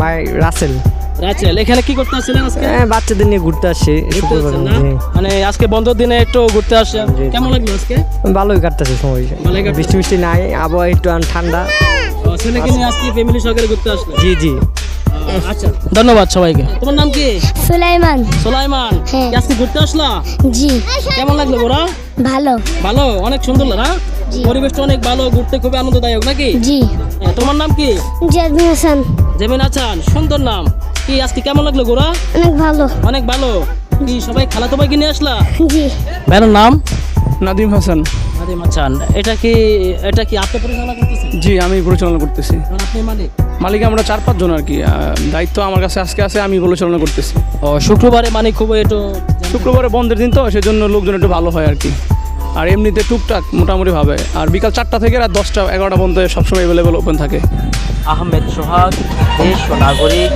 ভাই রাসেল রাচেল এখানে কি করতে আসছিলেন আজকে? হ্যাঁ বাচ্চাদের নিয়ে ঘুরতে? জি। মানে আজকে বন্ধের দিনে একটু ঘুরতে আসছেন। কেমন লাগল আজকে? ভালোই কাটতেছে সময়। বৃষ্টি মিষ্টি নাই আবহাওয়া একটু ঠান্ডা। ছেলেকে নিয়ে আজকে ফ্যামিলি সহকারে ঘুরতে আসলেন জি জি। আচ্ছা ধন্যবাদ সবাইকে। তোমার নাম কি? সুলাইমান। সোলাইমান হ্যাঁ। আজকে ঘুরতে আসলা? জি। কেমন লাগল ভালো। ভালো অনেক সুন্দর না। পরিবেশটা অনেক ভালো ঘুরতে খুবই আনন্দদায়ক নাকি? জি। হ্যাঁ, তোমার নাম কি? জাদমিন হাসান। জেমিন আচান সুন্দর নাম। কি আজকে কেমন লাগল গোরা অনেক ভালো। অনেক ভালো। কি সবাই খালাতো ভাইকে নিয়ে আসলা? জি। ভাইয়ের নাম? নাদিম হাসান। আদিম আচান এটা কি এটা কি আপনি পরিচালনা করতেছেন? জি আমি পরিচালনা করতেছি। আপনি মালিক? মালিক আমরা চার পাঁচজন আর কি। দায়িত্ব আমার কাছে আজকে আছে আমি পরিচালনা করতেছি। ও শুক্রবারে মানে খুবই একটু শুক্রবারে বন্ধের দিন তো সেজন্য লোকজন একটু ভালো হয় আর কি। আর এমনিতে টুকটাক মোটামুটি ভাবে আর বিকাল চারটা থেকে রাত দশটা, এগারোটা পর্যন্ত সবসময় অ্যাভেলেবেল ওপেন থাকে। আহমেদ সোহাগ, দেশ নাগরিক